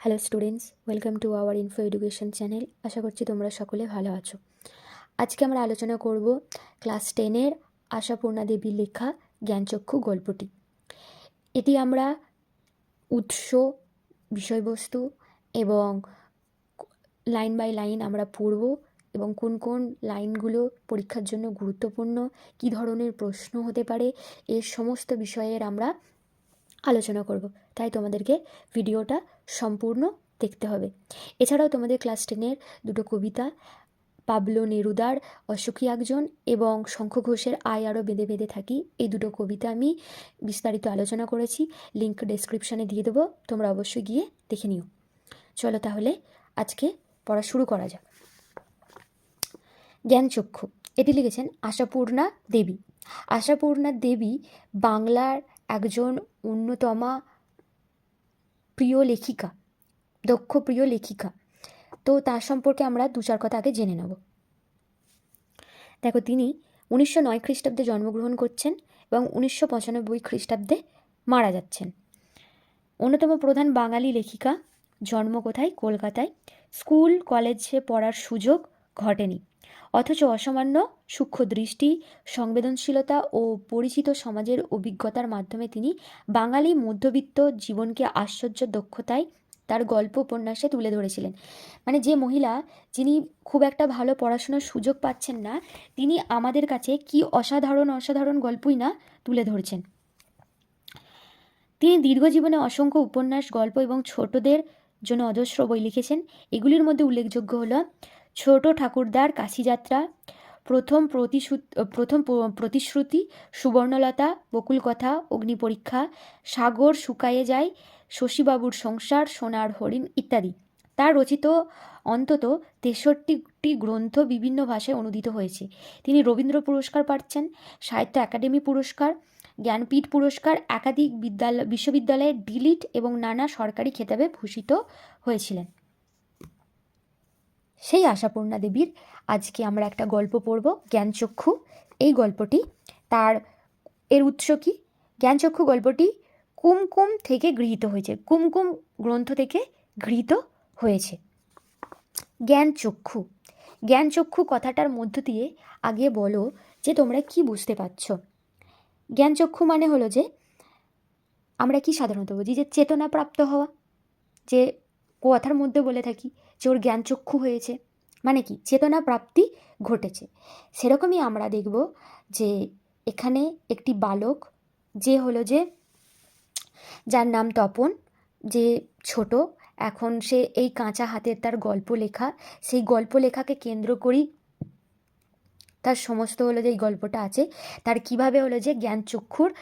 Hello students welcome to our info education channel আশা করছি তোমরা সকলে ভালো আছো। আজকে আমরা আলোচনা করব ক্লাস টেনের আশাপূর্ণা দেবীর লেখা জ্ঞানচক্ষু গল্পটি। এটি আমরা উৎস, বিষয়বস্তু এবং লাইন বাই লাইন আমরা পড়ব এবং কোন কোন লাইনগুলো পরীক্ষার জন্য গুরুত্বপূর্ণ, কী ধরনের প্রশ্ন হতে পারে এর সমস্ত বিষয়ের আমরা আলোচনা করব। তাই তোমাদেরকে ভিডিওটা সম্পূর্ণ দেখতে হবে। এছাড়াও তোমাদের ক্লাস টেনের দুটো কবিতা, পাবলো নেরুদার অসুখী একজন এবং শঙ্খ ঘোষের আয় আরও বেঁধে বেঁধে থাকি, এই দুটো কবিতা আমি বিস্তারিত আলোচনা করেছি। লিঙ্ক ডেসক্রিপশানে দিয়ে দেবো, তোমরা অবশ্যই গিয়ে দেখে নিও। চলো তাহলে আজকে পড়া শুরু করা যাক। জ্ঞানচক্ষু, এটি লিখেছেন আশাপূর্ণা দেবী। আশাপূর্ণা দেবী বাংলার একজন অন্যতমা প্রিয় লেখিকা, দক্ষ প্রিয় লেখিকা। তো তার সম্পর্কে আমরা দু চার কথা আগে জেনে নেব। দেখো, তিনি উনিশশো নয় খ্রিস্টাব্দে জন্মগ্রহণ করছেন এবং উনিশশো পঁচানব্বই খ্রিস্টাব্দে মারা যাচ্ছেন। অন্যতম প্রধান বাঙালি লেখিকা, জন্ম কোথায়? কলকাতায়। স্কুল, কলেজে পড়ার সুযোগ ঘটেনি। অথচ অসামান্য সূক্ষ্ম দৃষ্টি সংবেদনশীলতা ও পরিচিত সমাজের অভিজ্ঞতার মাধ্যমে তিনি বাঙালি মধ্যবিত্ত জীবনকে আশ্চর্য দক্ষতায় তার গল্প উপন্যাসে তুলে ধরেছিলেন। মানে যে মহিলা যিনি খুব একটা ভালো পড়াশোনার সুযোগ পাচ্ছেন না, তিনি আমাদের কাছে কি অসাধারণ অসাধারণ গল্পই না তুলে ধরছেন। তিনি দীর্ঘ জীবনে অসংখ্য উপন্যাস, গল্প এবং ছোটদের জন্য অজস্র বই লিখেছেন। এগুলির মধ্যে উল্লেখযোগ্য হলো ছোট ঠাকুরদার কাশিযাত্রা, প্রথম প্রথম প্রতিশ্রুতি, সুবর্ণলতা বকুল কথা অগ্নিপরীক্ষা, সাগর শুকায়ে যায়, শশীবাবুর সংসার, সোনার হরিণ ইত্যাদি। তার রচিত অন্তত তেষট্টিটি গ্রন্থ বিভিন্ন ভাষায় অনুদিত হয়েছে। তিনি রবীন্দ্র পুরস্কার পাচ্ছেন, সাহিত্য একাডেমি পুরস্কার, জ্ঞানপীঠ পুরস্কার, একাধিক বিদ্যালয় বিশ্ববিদ্যালয়ে ডিলিট এবং নানা সরকারি খেতাবে ভূষিত হয়েছিলেন। সেই আশাপূর্ণা দেবীর আজকে আমরা একটা গল্প পড়ব, জ্ঞানচক্ষু। এই গল্পটি তার, এর উৎস কী? জ্ঞানচক্ষু গল্পটি কুমকুম থেকে গৃহীত হয়েছে। কুমকুম গ্রন্থ থেকে গৃহীত হয়েছে। জ্ঞানচক্ষু। জ্ঞানচক্ষু কথাটার মধ্য দিয়ে আগে বলো যে তোমরা কি বুঝতে পারছ। জ্ঞানচক্ষু মানে হলো যে আমরা কি সাধারণত বুঝি? যে চেতনাপ্রাপ্ত হওয়া। যে কথার মধ্যে বলে থাকি যে ওর জ্ঞানচক্ষু হয়েছে। মানে কি? চেতনা প্রাপ্তি ঘটেছে। সেরকমই আমরা দেখব যে এখানে একটি বালক, যে হলো যে, যার নাম তপন, যে ছোট, এখন সে এই কাঁচা হাতের তার গল্প লেখা সেই গল্প লেখাকে কেন্দ্র করি তার সমস্ত হলো যে এই গল্পটা আছে, তার কীভাবে হলো যে জ্ঞানচক্ষুর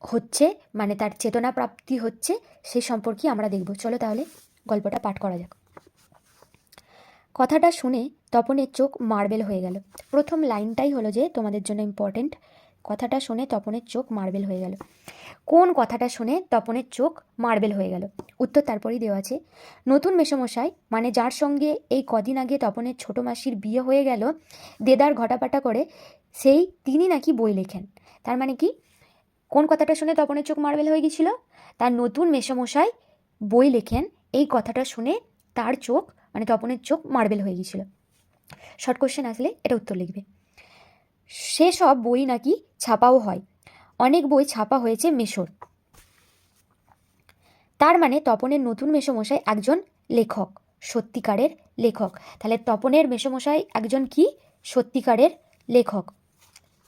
হচ্ছে মানে তার চেতনা প্রাপ্তি হচ্ছে সেই সম্পর্কে আমরা দেখব। চলো তাহলে। গল্পটা পাঠ করা যাক। কথাটা শুনে তপনের চোখ মার্বেল হয়ে গেল। প্রথম লাইনটাই হলো যে, তোমাদের জন্য ইম্পর্টেন্ট কথাটা শুনে তপনের চোখ মার্বেল হয়ে গেল। কোন কথাটা শুনে তপনের চোখ মার্বেল হয়ে গেল? উত্তর তারপরেই দেওয়া আছে, নতুন মেসমশাই মানে যার সঙ্গে এই কদিন আগে তপনের ছোটো মাসির বিয়ে হয়ে গেল, দেদার ঘটাপাটা করে, সেই তিনি নাকি বই লেখেন। তার মানে কি? কোন কথাটা শুনে তপনের চোখ মার্বেল হয়ে গেছিল? তার নতুন মেসমশাই বই লেখেন এই কথাটা শুনে তার চোখ মানে তপনের চোখ মার্বেল হয়ে গিয়েছিল। শর্ট কোশ্চেন আসলে এটা উত্তর লিখবে। সেসব বই নাকি ছাপাও হয়। অনেক বই ছাপা হয়েছে মেশোর। তার মানে তপনের নতুন মেসমশাই একজন লেখক, সত্যিকারের লেখক। তাহলে তপনের মেসমশাই একজন কি? সত্যিকারের লেখক।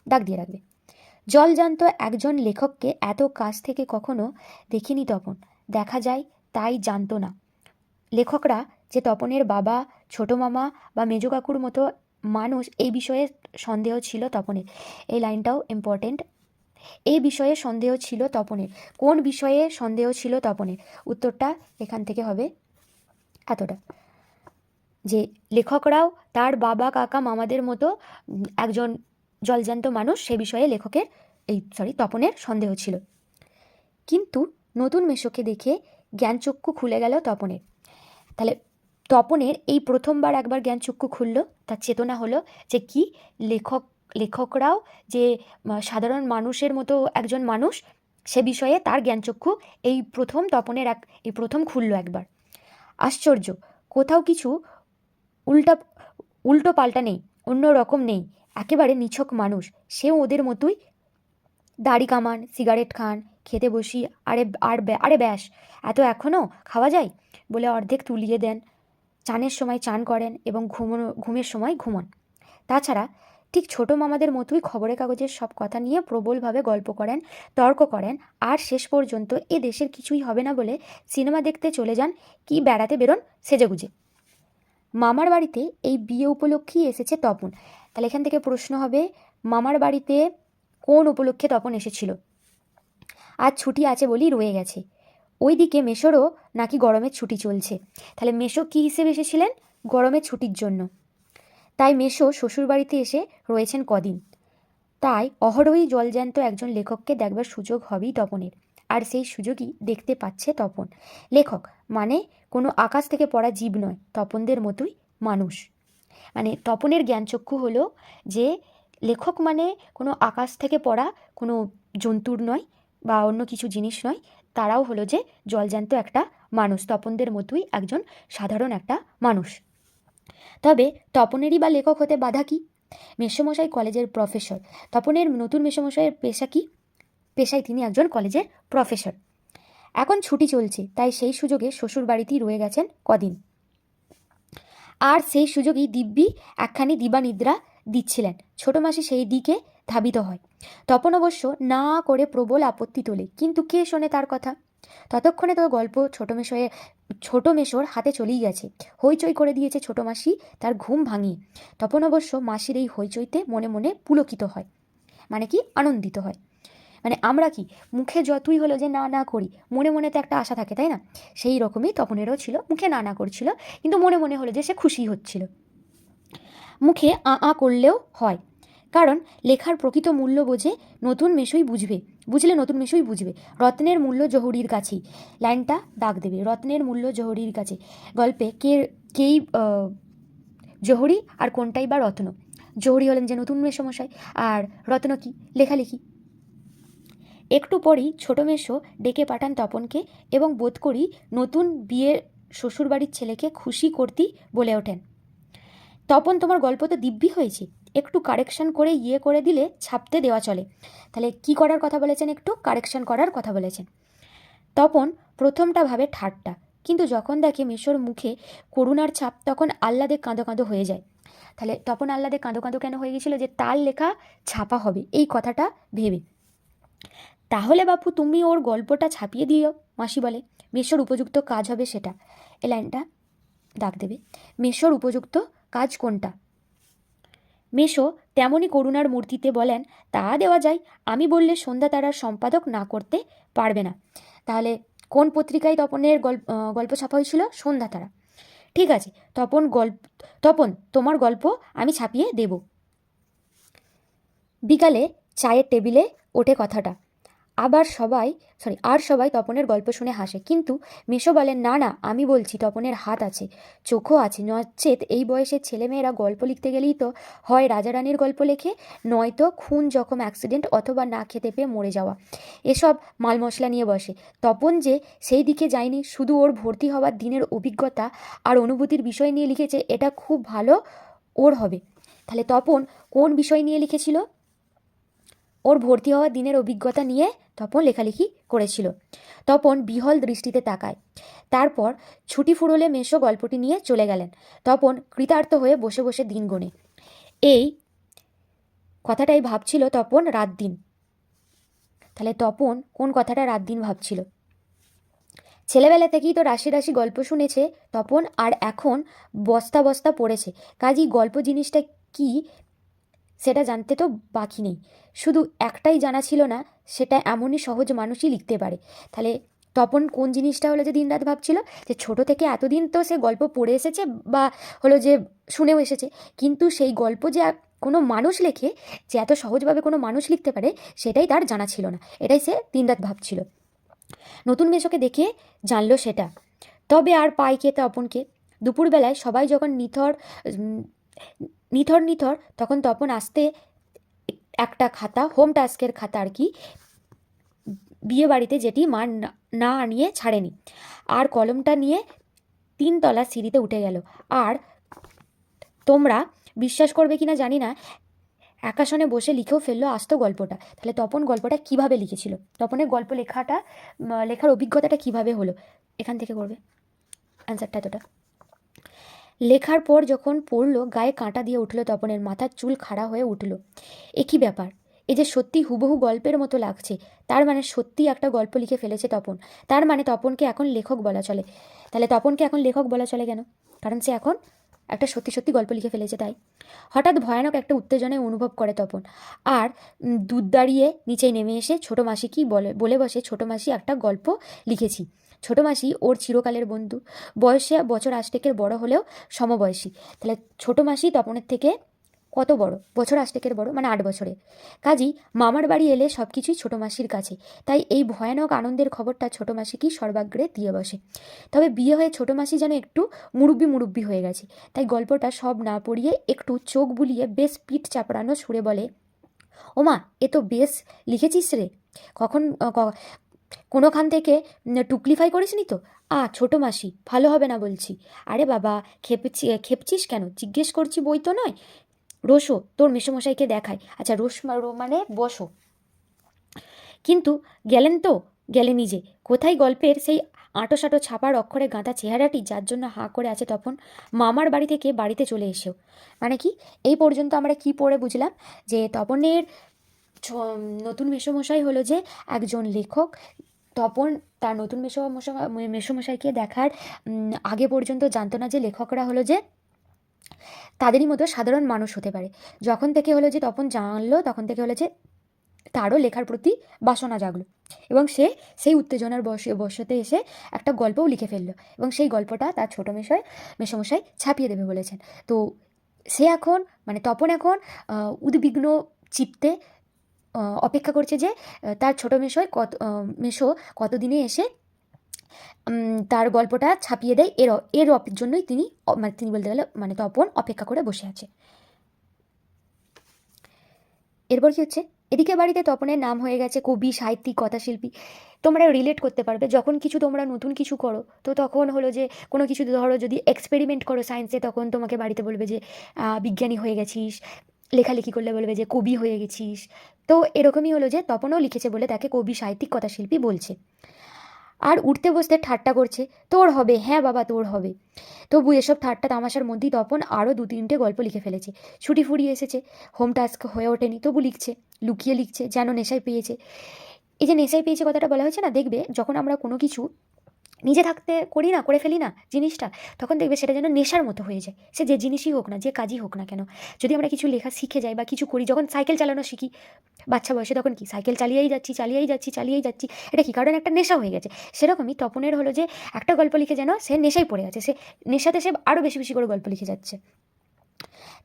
ডাক দিয়ে রাখবে। জলজান্ত একজন লেখককে, এত কাছ থেকে কখনো দেখিনি তপন। দেখা যায় তাই জানতো না। লেখকরা যে তপনের বাবা, ছোট মামা বা মেজো কাকুর মতো মানুষ, এই বিষয়ে সন্দেহ ছিল তপনের। এই লাইনটাও ইম্পর্টেন্ট এই বিষয়ে সন্দেহ ছিল তপনের। কোন বিষয়ে সন্দেহ ছিল তপনের? উত্তরটা এখান থেকে হবে এতটা। যে লেখকরাও তার বাবা, কাকা, মামাদের মতো একজন জলজান্ত মানুষ, সে বিষয়ে লেখকের এই সরি তপনের সন্দেহ ছিল। কিন্তু নতুন মেশোকে দেখে জ্ঞানচক্ষু খুলে গেল তপনের। তাহলে তপনের এই প্রথমবার একবার জ্ঞানচক্ষু খুলল। তার চেতনা হলো যে কি? লেখক, লেখকরাও যে সাধারণ মানুষের মতো একজন মানুষ, সে বিষয়ে তার জ্ঞানচক্ষু এই প্রথম তপনের এক, এই প্রথম খুলল একবার। আশ্চর্য! কোথাও কিছু উল্টা, উল্টো পাল্টা নেই, অন্য রকম নেই, একেবারে নিছক মানুষ। সেও ওদের মতোই দাড়ি কামান সিগারেট খান, খেতে বসি, আরে, আর আরে ব্যাস, এত এখনও খাওয়া যায়? বলে অর্ধেক তুলিয়ে দেন। চানের সময় চান করেন এবং ঘুমোনো, ঘুমের সময় ঘুমন। তাছাড়া ঠিক ছোট মামাদের মতোই খবরের কাগজের সব কথা নিয়ে প্রবলভাবে গল্প করেন, তর্ক করেন, আর শেষ পর্যন্ত এ দেশের কিছুই হবে না বলে সিনেমা দেখতে চলে যান, কি বেড়াতে বেরোন সেজেগুজে। মামার বাড়িতে এই বিয়ে উপলক্ষেই এসেছে তপন। তাহলে এখান থেকে প্রশ্ন হবে, মামার বাড়িতে কোন উপলক্ষে তপন এসেছিল? আজ ছুটি আছে বলেই রয়ে গেছে। ওইদিকে মেশোরও নাকি গরমের ছুটি চলছে। তাহলে মেশো কী হিসেবে এসেছিলেন? গরমের ছুটির জন্য। তাই মেশো শ্বশুরবাড়িতে এসে রয়েছেন কদিন। তাই অহরহই জলজ্যান্ত একজন লেখককে দেখবার সুযোগ হবেই তপনের। আর সেই সুযোগই দেখতে পাচ্ছে তপন। লেখক মানে কোনো আকাশ থেকে পড়া জীব নয়, তপনদের মতোই মানুষ। মানে তপনের জ্ঞানচক্ষু হলো যে লেখক মানে কোনো আকাশ থেকে পড়া কোনো জন্তুর নয় বা অন্য কিছু জিনিস নয়। তারাও হলো যে জলজ্যান্ত একটা মানুষ, তপনদের মতোই একজন সাধারণ একটা মানুষ। তবে তপনেরই বা লেখক হতে বাধা কি? মেসমশাই কলেজের প্রফেসর। তপনের নতুন মেসমশাইয়ের পেশা কি? পেশায় তিনি একজন কলেজের প্রফেসর। এখন ছুটি চলছে, তাই সেই সুযোগে শ্বশুর বাড়িতেই রয়ে গেছেন কদিন। আর সেই সুযোগেই দিব্যি একখানি দিবানিদ্রা দিচ্ছিলেন। ছোট মাসি সেই দিকে ধাবিত হয়। তপন অবশ্য না করে প্রবল আপত্তি তোলে, কিন্তু কে শোনে তার কথা? ততক্ষণে তো গল্প ছোট মেশোয়ে, ছোট মেশোর হাতে চলেই গেছে। হইচই করে দিয়েছে ছোট মাসি, তার ঘুম ভাঙিয়ে। তপন অবশ্য মাসির এই হইচইতে মনে মনে পুলকিত হয় মানে কি আনন্দিত হয়। মানে আমরা কি, মুখে যতই হলো যে না না করি, মনে মনে তো একটা আশা থাকে, তাই না? সেই রকমই তপনেরও ছিল, মুখে না না করছিল, কিন্তু মনে মনে হলো যে সে খুশি হচ্ছিল। মুখে আ আ করলেও হয়। কারণ লেখার প্রকৃত মূল্য বোঝে নতুন মেশোই বুঝবে, বুঝলে নতুন মেশোই বুঝবে। রত্নের মূল্য জহুরির কাছেই। লাইনটা দাগ দেবে, রত্নের মূল্য জহুরির কাছে। গল্পে কে, কেই জহুরি আর কোনটাই বা রত্ন? জহুরি হলেন যে নতুন মেসমশাই আর রত্ন কি? লেখালেখি। একটু পরেই ছোট মেশো ডেকে পাঠান তপনকে এবং বোধ করি নতুন বিয়ের শ্বশুরবাড়ির ছেলেকে খুশি করতেই বলে ওঠেন। তপন তোমার গল্প তো দিব্যি হয়েছে। একটু কারেকশন করে ইয়ে করে দিলে ছাপতে দেওয়া চলে। তাহলে কি করার কথা বলেছেন একটু? কারেকশন করার কথা বলেছেন। তপন প্রথমটা ভাবে ঠাট্টা। কিন্তু যখন দেখে মেশোর মুখে করুণার ছাপ, তখন আহ্লাদে কাঁদো কাঁদো হয়ে যায়। তাহলে তপন আহ্লাদে কাঁদো কাঁদো কেন হয়ে গেছিল যে তার লেখা ছাপা হবে? এই কথাটা ভেবে। তাহলে বাপু, তুমি ওর গল্পটা ছাপিয়ে দিও, মাসি বলে। মেশোর উপযুক্ত কাজ হবে সেটা। এ লাইনটা ডাক দেবে। মেশোর উপযুক্ত কাজ কোনটা? মেশো তেমনই করুণার মূর্তিতে বলেন, তা দেওয়া যায়। আমি বললে সন্ধ্যা তারার সম্পাদক না করতে পারবে না। তাহলে কোন পত্রিকায় তপনের গল্প গল্প ছাপা হয়েছিল? সন্ধ্যা তারা। ঠিক আছে, তপন গল্প, তপন, তোমার গল্প আমি ছাপিয়ে দেব। বিকালে চায়ের টেবিলে ওঠে কথাটা। আবার সবাই সরি আর সবাই তপনের গল্প শুনে হাসে। কিন্তু মেশো বলেন, না না, আমি বলছি, তপনের হাত আছে, চোখও আছে। নচেত এই বয়সের ছেলেমেয়েরা গল্প লিখতে গেলেই তো হয় রাজারানীর গল্প লেখে, নয়তো খুন জখম অ্যাক্সিডেন্ট অথবা না খেতে পেয়ে মরে যাওয়া। এসব মাল মশলা নিয়ে বসে। তপন যে সেই দিকে যায়নি, শুধু ওর ভর্তি হওয়ার দিনের অভিজ্ঞতা আর অনুভূতির বিষয় নিয়ে লিখেছে, এটা খুব ভালো ওর হবে। তাহলে তপন কোন বিষয় নিয়ে লিখেছিল? ভর্তি হওয়ার দিনের অভিজ্ঞতা নিয়ে তপন লেখালেখি করেছিল। তপন বিহল দৃষ্টিতে তাকায়। তারপর ছুটি ফুরলে মেশো গল্পটি নিয়ে চলে গেলেন। তপন কৃতার্থ হয়ে বসে বসে দিন গোনে এই কথাটাই ভাবছিল তপন রাত দিন। তাহলে তপন কোন কথাটা রাত দিন ভাবছিল? ছেলেবেলা থেকেই তো রাশি রাশি গল্প শুনেছে তপন, আর এখন বস্তা বস্তা পড়েছে। কাজেই গল্প জিনিসটা কি সেটা জানতে তো বাকি নেই। শুধু একটাই জানা ছিল না, সেটা এমনই সহজ মানুষই লিখতে পারে। তাহলে তপন কোন জিনিসটা হলো যে দিনরাত ভাবছিল? যে ছোট থেকে এতদিন তো সে গল্প পড়ে এসেছে বা হলো যে শুনেও এসেছে। কিন্তু সেই গল্প যে কোনো মানুষ লেখে, যে এত সহজভাবে কোনো মানুষ লিখতে পারে, সেটাই তার জানা ছিল না। এটাই সে দিনরাত ভাবছিল। নতুন মেশোকে দেখে জানলো সেটা। তবে আর পায় কে তপনকে। দুপুরবেলায় সবাই যখন নিথর নিথর নিথর, তখন তপন আসতে একটা খাতা, হোম টাস্কের খাতা আর কি, বিয়ে বাড়িতে যেটি মা না- আনিয়ে ছাড়েনি। আর কলমটা নিয়ে তিনতলা সিঁড়িতে উঠে গেল। আর তোমরা বিশ্বাস করবে কিনা জানি না একাশনে বসে লিখেও ফেলল আস্ত গল্পটা। তাহলে তপন গল্পটা কীভাবে লিখেছিল? তপনের গল্প লেখাটা, লেখার অভিজ্ঞতাটা কীভাবে হলো? এখান থেকে করবে। অ্যান্সারটা এতটা। লেখার পর যখন পড়ল, গায়ে কাঁটা দিয়ে উঠল তপনের মাথার চুল খাড়া হয়ে উঠল। একই ব্যাপার? এই যে সত্যি হুবহু গল্পের মতো লাগছে। তার মানে সত্যি একটা গল্প লিখে ফেলেছে তপন। তার মানে তপনকে এখন লেখক বলা চলে। তাহলে তপনকে এখন লেখক বলা চলে কেন? কারণ সে এখন একটা সত্যি সত্যি গল্প লিখে ফেলেছে তাই। হঠাৎ ভয়ানক একটা উত্তেজনায় অনুভব করে তপন। আর দুধ দাঁড়িয়ে নিচে নেমে এসে ছোটো মাসি কি বলে বলে বসে, ছোটো মাসি, একটা গল্প লিখেছি। ছোটো মাসি ওর চিরকালের বন্ধু। বয়সে বছর আষ্টেকের বড় হলেও সমবয়সী। তাহলে ছোটো মাসি তপনের থেকে কত বড়? বছর আষ্টেকের বড় মানে আট বছরে। কাজী, মামার বাড়ি এলে সব কিছুই ছোটো মাসির কাছে। তাই এই ভয়ানক আনন্দের খবরটা ছোটো মাসিকেই সর্বাগ্রে দিয়ে বসে। তবে বিয়ে হয়ে ছোটো মাসি যেন একটু মুরব্বি মুরব্বি হয়ে গেছে। তাই গল্পটা সব না পড়িয়ে একটু চোখ বুলিয়ে বেশ পিঠ চাপড়ানো সুরে বলে, ওমা, এ তো বেশ লিখেছিস রে। কখন কোনোখান থেকে টুকলিফাই করিসনি তো? আ, ছোটো মাসি, ভালো হবে না বলছি। আরে বাবা, খেপছি খেপছিস কেন? জিজ্ঞেস করছি বই তো নয়। রোশো, তোর মেসোমশাইকে দেখাই। আচ্ছা রোশ মা- রো মানে বসো। কিন্তু গেলেন তো? গেলে নিজে। কোথায় গল্পের সেই আঁটো সাঁটো ছাপার অক্ষরে গাঁথা চেহারাটি যার জন্য হাঁ করে আছে তখন মামার বাড়ি থেকে বাড়িতে চলে এসেও মানে কি? এই পর্যন্ত আমরা কি পড়ে বুঝলাম? যে তপনের নতুন মেসোমশাই হলো যে একজন লেখক তপন তার নতুন মেসোমশাই মেসোমশাইকে দেখার আগে পর্যন্ত জানতো না যে লেখকরা হলো যে তাদেরই মতো সাধারণ মানুষ হতে পারে। যখন থেকে হলো যে তপন জানলো তখন থেকে হলো যে তারও লেখার প্রতি বাসনা জাগলো। এবং সে সেই উত্তেজনার বসে বসতে এসে একটা গল্পও লিখে ফেলল। এবং সেই গল্পটা তার ছোটো মেশয় মেসমশাই ছাপিয়ে দেবে বলেছেন। তো সে এখন মানে তপন এখন উদ্বিগ্ন চিত্তে আহ, অপেক্ষা করছে যে তার ছোটো মেশয় কত মেশো কতদিনে এসে তার গল্পটা ছাপিয়ে দেয়। এর এর অপ- জন্যই তিনি মানে তিনি বলতে গেলে মানে তপন অপেক্ষা করে বসে আছে। এরপর কি হচ্ছে? এদিকে বাড়িতে তপনের নাম হয়ে গেছে কবি, সাহিত্যিক, কথাশিল্পী। তোমরা রিলেট করতে পারবে, যখন কিছু তোমরা নতুন কিছু করো, তো তখন হলো যে, কোনো কিছু ধরো যদি এক্সপেরিমেন্ট করো সায়েন্সে তখন তোমাকে বাড়িতে বলবে যে বিজ্ঞানী হয়ে গেছিস লেখালেখি করলে বলবে যে কবি হয়ে গেছিস। তো এরকমই হলো যে তপনও লিখেছে বলে তাকে কবি, সাহিত্যিক, কথাশিল্পী বলছে। আর উঠতে বসতে ঠাট্টা করছে, তোর হবে হ্যাঁ বাবা, তোর হবে। তবু এসব ঠাট্টা তামাশার মধ্যেই তপন আরও দু তিনটে গল্প লিখে ফেলেছে। ছুটি ফুরিয়ে এসেছে, হোম টাস্ক হয়ে ওঠেনি, তবু লিখছে, লুকিয়ে লিখছে, যেন নেশায় পেয়েছে। এই যে নেশায় পেয়েছে কথাটা বলা হয়েছে না, দেখবে যখন আমরা কোনো কিছু নিজে থাকতে করি না, করে ফেলি না জিনিসটা, তখন দেখবে সেটা যেন নেশার মতো হয়ে যায়। সে যে জিনিসই হোক না, যে কাজই হোক না কেন। যদি আমরা কিছু লেখা শিখে যাই বা কিছু করি, যখন সাইকেল চালানো শিখি, বাচ্চা বয়সে তখন কি, সাইকেল চালিয়েই যাচ্ছি চালিয়েই যাচ্ছি চালিয়েই যাচ্ছি, এটা কি কারণ একটা নেশা হয়ে গেছে? সেরকমই তপনের হলো যে, একটা গল্প লিখে যেন সে নেশায় পড়ে আছে, সে নেশাতে সে আরও বেশি বেশি করে গল্প লিখে যাচ্ছে।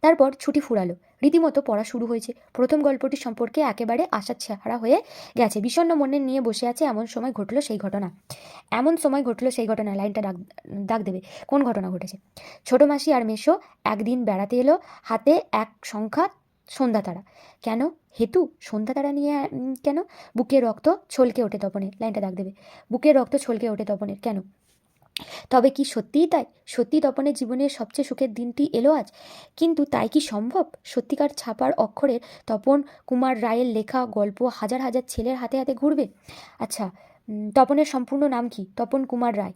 তারপর ছুটি ফুরালো। রীতিমতো পড়া শুরু হয়েছে। প্রথম গল্পটি সম্পর্কে একেবারে আশার ছাড়া হয়ে গেছে। বিষণ্ণ মনে নিয়ে বসে আছে এমন সময় ঘটলো সেই ঘটনা। এমন সময় ঘটলো সেই ঘটনা। লাইনটা ডাক ডাক দেবে। কোন ঘটনা ঘটেছে? ছোটো মাসি আর মেশো একদিন বেড়াতে এলো। হাতে এক সংখ্যা সন্ধ্যা তারা। কেন? হেতু? সন্ধ্যা তারা নিয়ে কেন? বুকের রক্ত ছলকে ওঠে তপনের। লাইনটা দাগ দেবে। বুকের রক্ত ছলকে ওঠে তপনের। কেন? তবে কি সত্যিই তাই? সত্যি তপনের জীবনের সবচেয়ে সুখের দিনটি এলো আজ? কিন্তু তাই কি সম্ভব? সত্যিকার ছাপার অক্ষরের তপন কুমার রায়ের লেখা গল্প হাজার হাজার ছেলের হাতে হাতে ঘুরবে? আচ্ছা তপনের সম্পূর্ণ নাম কি? তপন কুমার রায়।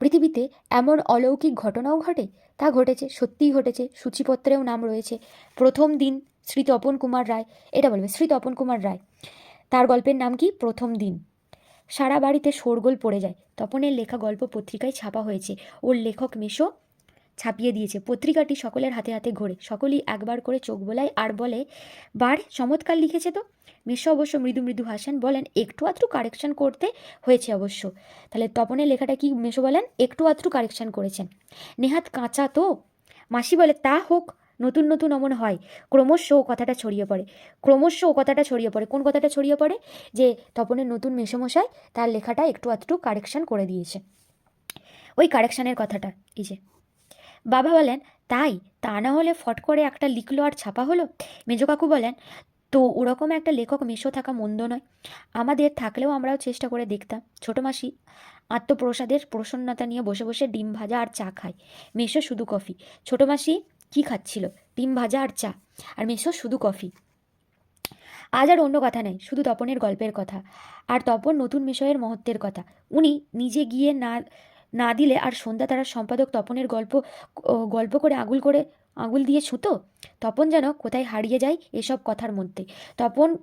পৃথিবীতে এমন অলৌকিক ঘটনাও ঘটে? তা ঘটেছে, সত্যিই ঘটেছে, সূচিপত্রেও নাম রয়েছে। প্রথম দিন শ্রী তপন কুমার রায়, এটা বলবে, শ্রী তপন কুমার রায়। তার গল্পের নাম কি? প্রথম দিন। সারা বাড়িতে শোরগোল পড়ে যায়। তপনের লেখা গল্প পত্রিকায় ছাপা হয়েছে। ওর লেখক মেশো ছাপিয়ে দিয়েছে। পত্রিকাটি সকলের হাতে হাতে ঘোরে। সকলেই একবার করে চোখ বোলায় আর বলে, বার, চমৎকার লিখেছে তো। মেশো অবশ্য মৃদু মৃদু হাসেন বলেন, একটু আধটু কারেকশন করতে হয়েছে অবশ্য। তাহলে তপনের লেখাটা কি মেশো বলেন? একটু আধটু কারেকশন করেছেন। নেহাত কাঁচা তো? মাসি বলে, তা হোক। নতুন নতুন অমন হয়। ক্রমশ ও কথাটা ছড়িয়ে পড়ে। ক্রমশ ও কথাটা ছড়িয়ে পড়ে। কোন কথাটা ছড়িয়ে পড়ে? যে তপনের নতুন মেসোমশাই তার লেখাটা একটু আধটু কারেকশান করে দিয়েছে। ওই কারেকশানের কথাটা, এই যে। বাবা বলেন, তাই, তা না হলে ফট করে একটা লিখলো আর ছাপা হলো? মেজো কাকু বলেন, তো ওরকম একটা লেখক মেশো থাকা মন্দ নয়। আমাদের থাকলেও আমরাও চেষ্টা করে দেখতাম। ছোটো মাসি আত্মপ্রসাদের প্রসন্নতা নিয়ে বসে বসে ডিম ভাজা আর চা খায়। মেশো শুধু কফি। ছোটো মাসি কী খাচ্ছিল? ডিম ভাজা আর চা। আর মেশো, শুধু কফি। আজ আর অন্য কথা নেই, শুধু তপনের গল্পের কথা। আর তপন নতুন বিষয়ের মহত্বের কথা। উনি নিজে গিয়ে না না দিলে আর সন্ধ্যা তারার সম্পাদক তপনের গল্প গল্প করে আগুল করে, আঙুল দিয়ে ছুতো? তপন যেন কোথায় হারিয়ে যায় এসব কথার মধ্যে। তপন,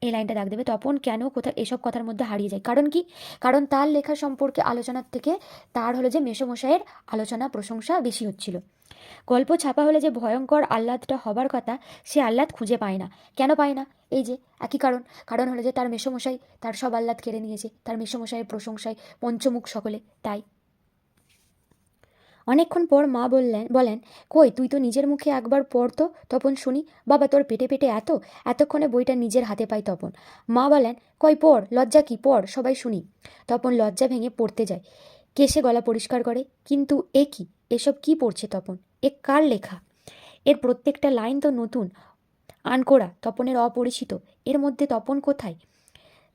এই লাইনটা দাগ দেবে, তপন কেন কোথায় এসব কথার মধ্যে হারিয়ে যায়? কারণ কি? কারণ তার লেখা সম্পর্কে আলোচনার থেকে তার হলো যে মেসমশাইয়ের আলোচনা প্রশংসা বেশি হচ্ছিল। গল্প ছাপা হলে যে ভয়ঙ্কর আহ্লাদটা হবার কথা, সে আহ্লাদ খুঁজে পায় না। কেন পায় না? এই যে, একই কারণ। কারণ হলো যে, তার মেসমশাই তার সব আহ্লাদ কেড়ে নিয়েছে। তার মেসমশাইয়ের প্রশংসায় পঞ্চমুখ সকলে, তাই। অনেকক্ষণ পর মা বললেন, বলেন, কই, তুই তো নিজের মুখে একবার পড় তো, তপন শুনি। বাবা, তোর পেটে পেটে এত? এতক্ষণে বইটা নিজের হাতে পাই তপন। মা বলেন, কই, পড়, লজ্জা কি? পড়, সবাই শুনি। তপন লজ্জা ভেঙে পড়তে যায়। কেসে গলা পরিষ্কার করে, কিন্তু এ কি? এসব কি পড়ছে তপন? এ কার লেখা? এর প্রত্যেকটা লাইন তো নতুন। আনকোড়া তপনের অপরিচিত। এর মধ্যে তপন কোথায়?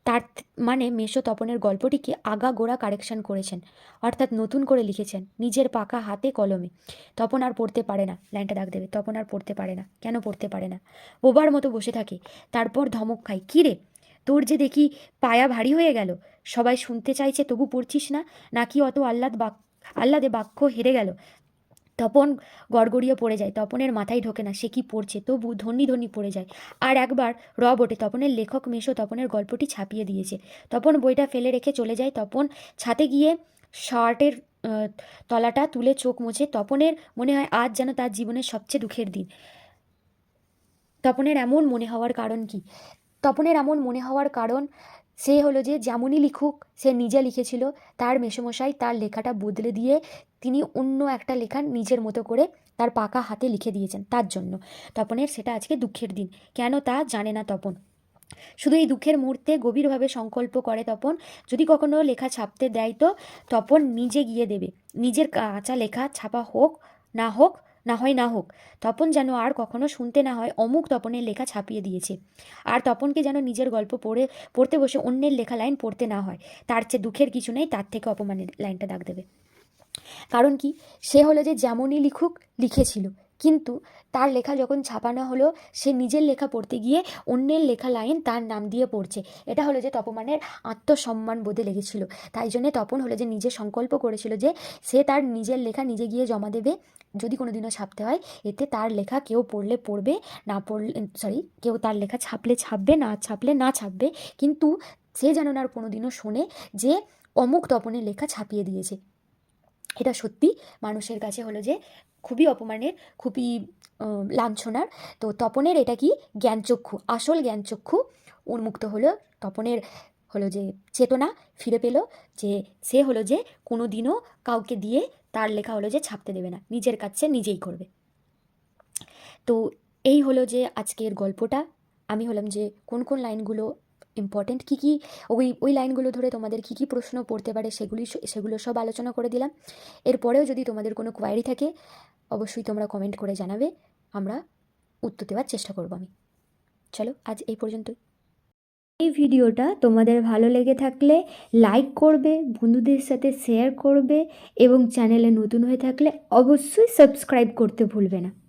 তার মানে মেশো তপনের গল্পটিকে আগা গোড়া কারেকশন করেছেন। অর্থাৎ নতুন করে লিখেছেন। নিজের পাকা হাতে কলমে। তপন আর পড়তে পারে না। লাইনটা দাগ দেবে। তপন আর পড়তে পারে না। কেন পড়তে পারে না? বোবার মতো বসে থাকে। তারপর ধমক খায়। কী রে? তোর যে দেখি পায়া ভারী হয়ে গেল। সবাই শুনতে চাইছে তবু পড়ছিস না? নাকি অত আহ্লাদ বাক আহ্লাদে বাক্য হেরে গেল। তপন গড়গড়িয়ে পড়ে যায়। তপনের মাথায় ঢোকে না, সে কি পড়ছে? তবু ধন্যি ধন্যি পড়ে যায়। আর একবার র বটে তপনের লেখক মেশো তপনের গল্পটি ছাপিয়ে দিয়েছে। তপন বইটা ফেলে রেখে চলে যায়। তপন ছাতে গিয়ে শার্টের তলাটা তুলে চোখ মুছে। তপনের মনে হয় আজ যেন তার জীবনের সবচেয়ে দুঃখের দিন। তপনের এমন মনে হওয়ার কারণ কি? তপনের এমন মনে হওয়ার কারণ সে হলো যে যেমনই লিখুক, সে নিজে লিখেছিল, তার মেসমশাই তার লেখাটা বদলে দিয়ে তিনি অন্য একটা লেখা নিজের মতো করে তার পাকা হাতে লিখে দিয়েছেন, তার জন্য। তপনের সেটা আজকে দুঃখের দিন। কেন তা জানে না তপন। শুধু এই দুঃখের মুহূর্তে গভীরভাবে সংকল্প করে তপন, যদি কখনো লেখা ছাপতে দেয় তো তপন নিজে গিয়ে দেবে। নিজের কাঁচা লেখা ছাপা হোক, না হোক না হয় না হোক। তপন যেন আর কখনো শুনতে না হয়, অমুক তপনের লেখা ছাপিয়ে দিয়েছে। আর তপনকে যেন নিজের গল্প পড়ে, পড়তে বসে অন্যের লেখা লাইন পড়তে না হয়। তার চেয়ে দুঃখের কিছু নেই, তার থেকে অপমানের লাইনটা দাগ দেবে। কারণ কি? সে হলো যে যেমনই লিখুক, লিখেছিল। কিন্তু তার লেখা যখন ছাপানো হলো, সে নিজের লেখা পড়তে গিয়ে অন্যের লেখা লাইন তার নাম দিয়ে পড়ছে। এটা হলো যে তপমানের আত্মসম্মান বোধে লেগেছিল। তাই জন্যে তপন হলো যে নিজে সংকল্প করেছিল যে সে তার নিজের লেখা নিজে গিয়ে জমা দেবে। যদি কোনো দিনও ছাপতে হয়, এতে তার লেখা কেউ পড়লে পড়বে, না পড়লে সরি কেউ তার লেখা ছাপলে ছাপবে, না ছাপলে না ছাপবে। কিন্তু সে যেন না আর কোনো দিনও শোনে যে অমুক তপনের লেখা ছাপিয়ে দিয়েছে। এটা সত্যি মানুষের কাছে হলো যে খুবই অপমানের, খুবই লাঞ্ছনার। তো তপনের এটা কি? জ্ঞানচক্ষু, আসল জ্ঞানচক্ষু। উন্মুক্ত হলো তপনের, হলো যে চেতনা ফিরে পেল যে সে হলো যে কোনো দিনও কাউকে দিয়ে তার লেখা হলো যে ছাপতে দেবে না। নিজের কাছে নিজেই করবে। তো এই হলো যে আজকের গল্পটা। আমি হলাম যে কোন কোন লাইনগুলো ইম্পর্টেন্ট কী কী ওই ওই লাইনগুলো ধরে তোমাদের কী কী প্রশ্ন পড়তে পারে সেগুলি সেগুলো সব আলোচনা করে দিলাম। এরপরেও যদি তোমাদের কোনো কোয়ারি থাকে, অবশ্যই তোমরা কমেন্ট করে জানাবে। আমরা উত্তর দেওয়ার চেষ্টা করব আমি। চলো, আজ এই পর্যন্তই। এই ভিডিওটা তোমাদের ভালো লেগে থাকলে লাইক করবে, বন্ধুদের সাথে শেয়ার করবে এবং চ্যানেলে নতুন হয়ে থাকলে অবশ্যই সাবস্ক্রাইব করতে ভুলবে না।